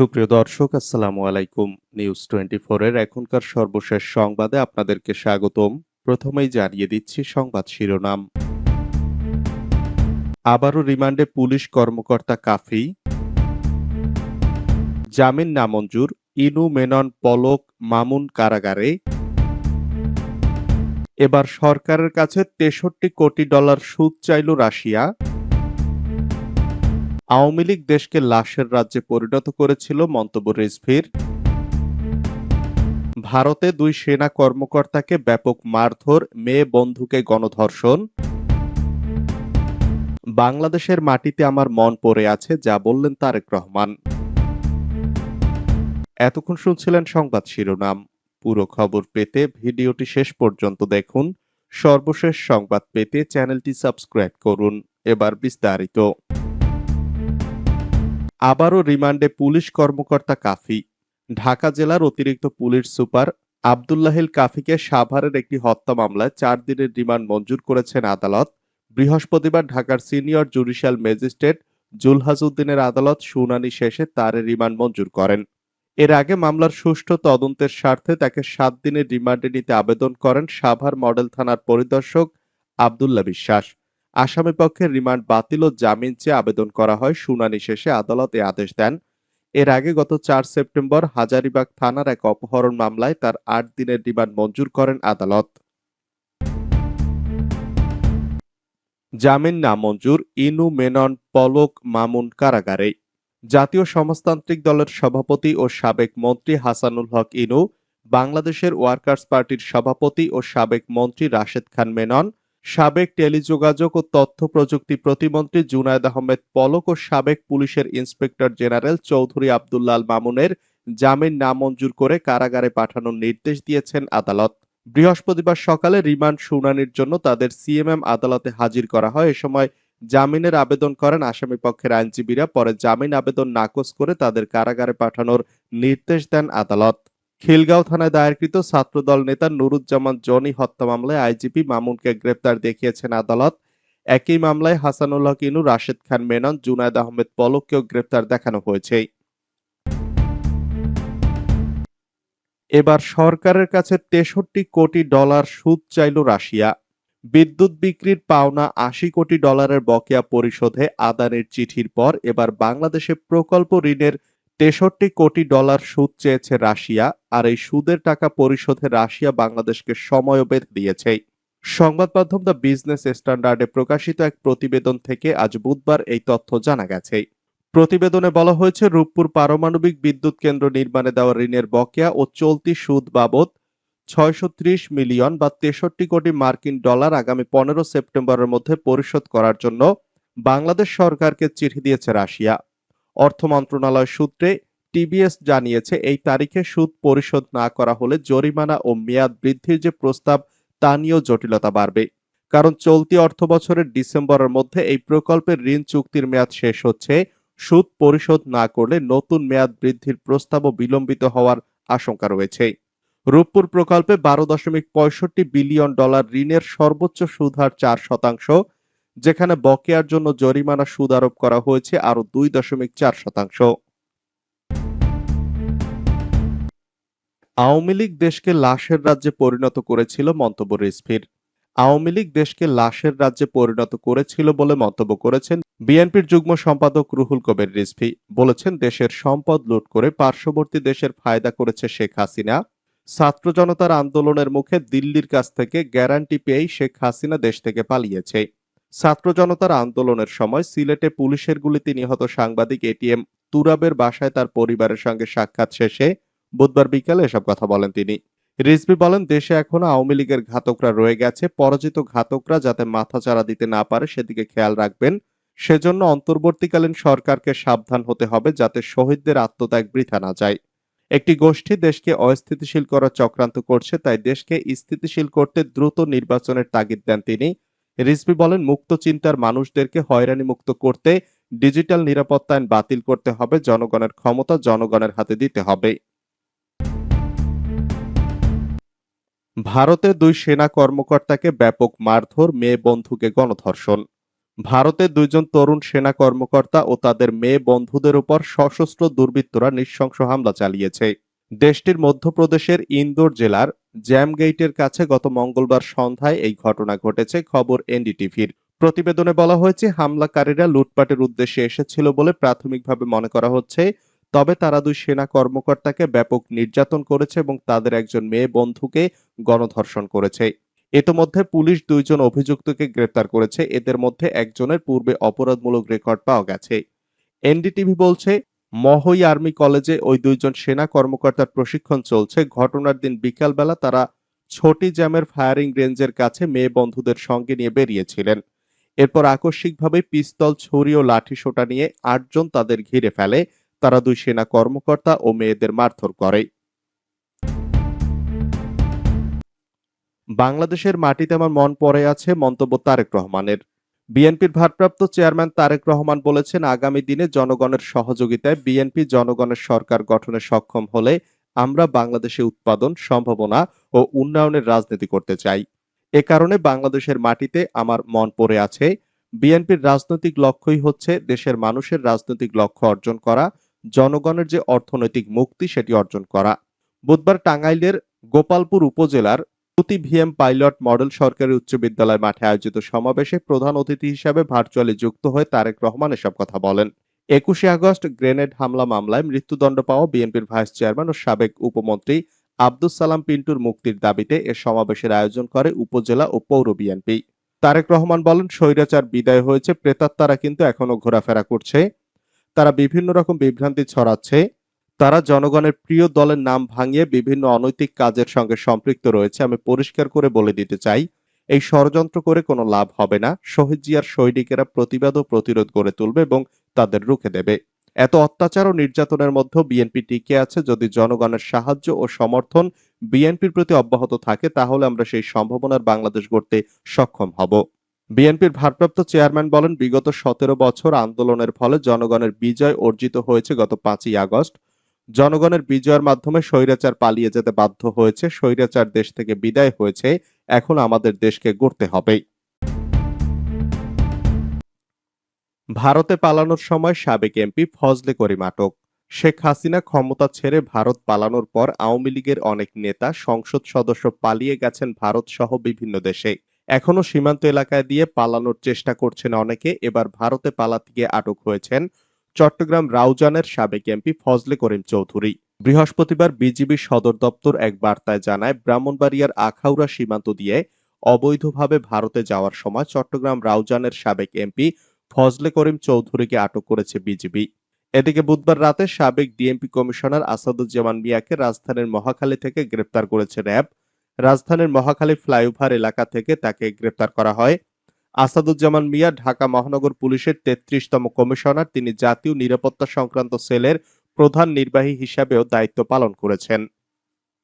সুপ্রিয় দর্শক, আসসালামু আলাইকুম। নিউজ টোয়েন্টি এর এখনকার সর্বশেষ সংবাদে আপনাদেরকে স্বাগতম। প্রথমেই জানিয়ে দিচ্ছি সংবাদ শিরোনাম। আবারও রিমান্ডে পুলিশ কর্মকর্তা কাফি। জামিন নামঞ্জুর, ইনু মেনন পলক মামুন কারাগারে। এবার সরকারের কাছে তেষট্টি কোটি ডলার সুদ চাইল রাশিয়া। আওয়ামী লীগ দেশকে লাশের রাজ্যে পরিণত করেছিল মন্তব্য রিজভির। ভারতে দুই সেনা কর্মকর্তাকে ব্যাপক মারধর, মেয়ে বন্ধুকে গণধর্ষণ। বাংলাদেশের মাটিতে আমার মন পড়ে আছে, যা বললেন তারেক রহমান। এতক্ষণ শুনছিলেন সংবাদ শিরোনাম। পুরো খবর পেতে ভিডিওটি শেষ পর্যন্ত দেখুন। সর্বশেষ সংবাদ পেতে চ্যানেলটি সাবস্ক্রাইব করুন। এবার বিস্তারিত। আবারও রিমান্ডে পুলিশ কর্মকর্তা কাফি। ঢাকা জেলার অতিরিক্ত পুলিশ সুপার আবদুল্লাহিল কাফিকে সাভারের একটি হত্যা মামলায় চার দিনের রিমান্ড মঞ্জুর করেছেন আদালত। বৃহস্পতিবার ঢাকার সিনিয়র জুডিশিয়াল ম্যাজিস্ট্রেট জুলহাজউদ্দিনের আদালত শুনানি শেষে তার রিমান্ড মঞ্জুর করেন। এর আগে মামলার সুষ্ঠু তদন্তের স্বার্থে তাকে সাত দিনের রিমান্ডে নিতে আবেদন করেন সাভার মডেল থানার পরিদর্শক আবদুল্লাহ বিশ্বাস। আসামি পক্ষের রিমান্ড বাতিল ও জামিন চেয়ে আবেদন করা হয়। শুনানি শেষে আদালত এ আদেশ দেন, এর আগে গত চার সেপ্টেম্বর হাজারিবাগ থানার এক অপহরণ মামলায় তার আট দিনের রিমান্ড মঞ্জুর করেন আদালত। জামিন নামঞ্জুর ইনু মেনন পলক মামুন কারাগারে। জাতীয় সমাজতান্ত্রিক দলের সভাপতি ও সাবেক মন্ত্রী হাসানুল হক ইনু, বাংলাদেশের ওয়ার্কার্স পার্টির সভাপতি ও সাবেক মন্ত্রী রাশেদ খান মেনন সাবেক টেলিযোগাযোগ ও তথ্য প্রযুক্তি প্রতিমন্ত্রী জুনায়দ আহমেদ পলক ও সাবেক পুলিশের ইন্সপেক্টর জেনারেল চৌধুরী আবদুল্লাল মামুনের জামিন নামঞ্জুর করে কারাগারে পাঠানোর নির্দেশ দিয়েছেন আদালত। বৃহস্পতিবার সকালে রিমান্ড শুনানির জন্য তাদের সিএমএম আদালতে হাজির করা হয়। এ সময় জামিনের আবেদন করেন আসামি পক্ষের আইনজীবীরা। পরে জামিন আবেদন নাকচ করে তাদের কারাগারে পাঠানোর নির্দেশ দেন আদালত। খিলগাঁও থানায় দায়েরকৃত ছাত্রদল নেতা নুরুজ্জামান জনি হত্যা মামলায় আইজিপি মামুনকে গ্রেপ্তার দেখিয়েছেন আদালত। একই মামলায় হাসানুল্লাহ কিনু রাশেদ খান মেনন, জুনায়দ আহমেদ পলককেও গ্রেপ্তার দেখানো হয়েছে। এবার সরকারের কাছে তেষট্টি কোটি ডলার সুদ চাইল রাশিয়া। বিদ্যুৎ বিক্রির পাওনা আশি কোটি ডলারের বকেয়া পরিশোধে আদানের চিঠির পর এবার বাংলাদেশে প্রকল্প ঋণের তেষট্টি কোটি ডলার সুদ চেয়েছে রাশিয়া, আর এই সুদের টাকা পরিশোধে রাশিয়া বাংলাদেশকে সময়ও বেঁধে দিয়েছে। সংবাদ মাধ্যম দ্য বিজনেস স্ট্যান্ডার্ডে প্রকাশিত এক প্রতিবেদন থেকে আজ বুধবার এই তথ্য জানা গেছে। প্রতিবেদনে বলা হয়েছে, রূপপুর পারমাণবিক বিদ্যুৎ কেন্দ্র নির্মাণে দেওয়া ঋণের বকেয়া ও চলতি সুদ বাবদ ছয়শো ত্রিশ মিলিয়ন বা তেষট্টি কোটি মার্কিন ডলার আগামী পনেরো সেপ্টেম্বরের মধ্যে পরিশোধ করার জন্য বাংলাদেশ সরকারকে চিঠি দিয়েছে রাশিয়া। অর্থ মন্ত্রণালয় সূত্রে টিবিএস জানিয়েছে, এই তারিখে সুদ পরিশোধ না করা হলে জরিমানা ও মেয়াদ বৃদ্ধির যে প্রস্তাব, তা নিয়েও জটিলতা বাড়বে। কারণ চলতি অর্থ বছরের ডিসেম্বরের মধ্যে এই প্রকল্পের ঋণ চুক্তির মেয়াদ শেষ হচ্ছে। সুদ পরিশোধ না করলে নতুন মেয়াদ বৃদ্ধির প্রস্তাবও বিলম্বিত হওয়ার আশঙ্কা রয়েছে। রূপপুর প্রকল্পে বারো দশমিক পঁয়ষট্টি বিলিয়ন ডলার ঋণের সর্বোচ্চ সুদ হার চার শতাংশ যেখানে বকেয়ার জন্য জরিমানা সুদ আরোপ করা হয়েছে আরও দুই দশমিক চার শতাংশ। আওয়ামী লীগ দেশকে লাশের রাজ্যে পরিণত করেছিল মন্তব্য রিজভির। আওয়ামী লীগ দেশকে লাশের রাজ্যে পরিণত করেছিল বলে মন্তব্য করেছেন বিএনপির যুগ্ম সম্পাদক রুহুল কবির রিজভি। বলেছেন, দেশের সম্পদ লুট করে পার্শ্ববর্তী দেশের ফায়দা করেছে শেখ হাসিনা। ছাত্র জনতার আন্দোলনের মুখে দিল্লির কাছ থেকে গ্যারান্টি পেয়েই শেখ হাসিনা দেশ থেকে পালিয়েছে। ছাত্র জনতার আন্দোলনের সময় সিলেটে পুলিশের গুলিতে নিহত সাংবাদিক এটিএম তুরাবের বাসায় তার পরিবারের সঙ্গে সাক্ষাৎ শেষে বুধবার বিকালে এসব কথা বলেন তিনি। রিজভি বলেন, দেশে এখনও আওয়ামী লীগের ঘাতকরা রয়ে গেছে। পরাজিত ঘাতকরা যাতে মাথাচাড়া দিতে না পারে, সেদিকে খেয়াল রাখবেন। সেজন্য অন্তর্বর্তীকালীন সরকারকে সাবধান হতে হবে যাতে শহীদদের আত্মত্যাগ বৃথা না যায়। একটি গোষ্ঠী দেশকে অস্থিতিশীল করার চক্রান্ত করছে, তাই দেশকে স্থিতিশীল করতে দ্রুত নির্বাচনের তাগিদ দেন তিনি। রিজভি বলেন, মুক্ত চিন্তার মানুষদেরকে হয়রানি মুক্ত করতে ডিজিটাল নিরাপত্তা আইন বাতিল করতে হবে, জনগণের ক্ষমতা জনগণের হাতে দিতে হবে। ভারতে দুই সেনা কর্মকর্তাকে ব্যাপক মারধর, মেয়ে বন্ধুকে গণধর্ষণ। ভারতে দুইজন তরুণ সেনা কর্মকর্তা ও তাদের মেয়ে বন্ধুদের উপর সশস্ত্র দুর্বৃত্তরা নৃশংস হামলা চালিয়েছে। দেশটির মধ্যপ্রদেশের ইন্দোর জেলার জ্যামগেইটের কাছে গত মঙ্গলবার সন্ধ্যায় এই ঘটনা ঘটেছে। খবর এনডিটিভির। প্রতিবেদনে বলা হয়েছে, হামলাকারীরা লুটপাটের উদ্দেশ্যে এসেছিল বলে প্রাথমিকভাবে মনে করা হচ্ছে, তবে তারা দুই সেনা কর্মকর্তাকে ব্যাপক নির্যাতন করেছে এবং তাদের একজন মেয়ে বন্ধুকে গণধর্ষণ করেছে। ইতোমধ্যে পুলিশ দুইজন অভিযুক্তকে গ্রেপ্তার করেছে। এদের মধ্যে একজনের পূর্বে অপরাধমূলক রেকর্ড পাওয়া গেছে। এনডিটিভি বলছে মহই আর্মি কলেজে ওই দুইজন সেনা কর্মকর্তার প্রশিক্ষণ চলছে। ঘটনার দিন বিকালবেলা তারা ছোটি জ্যামের ফায়ারিং রেঞ্জের কাছে মেয়ে বন্ধুদের সঙ্গে নিয়ে বেরিয়েছিলেন। এরপর আকস্মিকভাবে পিস্তল, ছুরি ও লাঠি সোটা নিয়ে আটজন তাদের ঘিরে ফেলে। তারা দুই সেনা কর্মকর্তা ও মেয়েদের মারধর করে। বাংলাদেশের মাটিতে আমার মন পড়ে আছে মন্তব্য তারেক রহমানের। বিএনপির ভারপ্রাপ্ত চেয়ারম্যান তারেক রহমান বলেছেন, আগামী দিনে জনগণের সহযোগিতায় বিএনপি জনগণের সরকার গঠনে সক্ষম হলে আমরা বাংলাদেশে উৎপাদন, সম্ভাবনা ও উন্নয়নের রাজনীতি করতে চাই। এ কারণে বাংলাদেশের মাটিতে আমার মন পড়ে আছে, বিএনপির রাজনৈতিক লক্ষ্যই হচ্ছে দেশের মানুষের রাজনৈতিক লক্ষ্য অর্জন করা, জনগণের যে অর্থনৈতিক মুক্তি সেটি অর্জন করা। বুধবার টাঙ্গাইলের গোপালপুর উপজেলার প্রতি ভিএম পাইলট মডেল সরকারি উচ্চ বিদ্যালয় মাঠে আয়োজিত সমাবেশে প্রধান অতিথি হিসাবে ভার্চুয়ালি যুক্ত হয়ে তারেক রহমান এসব কথা বলেন। একুশে আগস্ট গ্রেনেড হামলা মামলায় মৃত্যুদণ্ড পাওয়া বিএনপির ভাইস চেয়ারম্যান ও সাবেক উপমন্ত্রী আব্দুস সালাম পিন্টুর মুক্তির দাবিতে এ সমাবেশের আয়োজন করে উপজেলা ও পৌর বিএনপি। তারেক রহমান বলেন, স্বৈরাচার বিদায় হয়েছে, প্রেতাত্মারা কিন্তু এখনও ঘোরাফেরা করছে। তারা বিভিন্ন রকম বিভ্রান্তি ছড়াচ্ছে। তারা জনগণের প্রিয় দলের নাম ভাঙিয়ে বিভিন্ন অনৈতিক কাজের সঙ্গে সম্পৃক্ত রয়েছে। আমি পরিষ্কার করে বলে দিতে চাই, এই ষড়যন্ত্র করে কোনো লাভ হবে না। শহীদ জিয়ার সৈনিকেরা প্রতিবাদ ও প্রতিরোধ গড়ে তুলবে এবং তাদের রুখে দেবে। এত অত্যাচার ও নির্যাতনের মধ্যেও বিএনপি টিকে আছে। যদি জনগণের সাহায্য ও সমর্থন বিএনপির প্রতি অব্যাহত থাকে, তাহলে আমরা সেই সম্ভাবনার বাংলাদেশ গড়তে সক্ষম হব। বিএনপির ভারপ্রাপ্ত চেয়ারম্যান বলেন, বিগত সতেরো বছর আন্দোলনের ফলে জনগণের বিজয় অর্জিত হয়েছে গত পাঁচই আগস্ট। জনগণের বিজয়ের মাধ্যমে স্বৈরাচার পালিয়ে যেতে বাধ্য হয়েছে। স্বৈরাচার দেশ থেকে বিদায় হয়েছে। এখন আমাদের দেশকে গড়তে হবে। ভারতে পালানোর সময় সাবেক এমপি ফজলে করিম আটক। শেখ হাসিনা ক্ষমতা ছেড়ে ভারত পালানোর পর আওয়ামী লীগের অনেক নেতা, সংসদ সদস্য পালিয়ে গেছেন ভারত সহ বিভিন্ন দেশে। এখনও সীমান্ত এলাকায় দিয়ে পালানোর চেষ্টা করছেন অনেকে। এবার ভারতে পালাতে গিয়ে আটক হয়েছেন চট্টগ্রাম রাউজানের সাবেক এমপি ফজলে করিম চৌধুরী। বৃহস্পতিবার বিজিবি সদর দপ্তর এক বার্তায় জানায়, ব্রাহ্মণবাড়িয়ার আখাউড়া সীমান্ত দিয়ে অবৈধভাবে ভারতে যাওয়ার সময় চট্টগ্রাম রাউজানের সাবেক এমপি ফজলে করিম চৌধুরীকে আটক করেছে বিজিবি। এদিকে বুধবার রাতে সাবেক ডিএমপি কমিশনার আসাদুজ্জামান মিয়াকে রাজধানীর মহাখালী থেকে গ্রেপ্তার করেছে র্যাব। রাজধানীর মহাখালী ফ্লাইওভার এলাকা থেকে তাকে গ্রেপ্তার করা হয়। আসাদুজ্জামান মিয়া ঢাকা মহানগর পুলিশের তেত্রিশতম কমিশনার। তিনি জাতীয় নিরাপত্তা সংক্রান্ত সেলের প্রধান নির্বাহী হিসাবেও দায়িত্ব পালন করেছেন।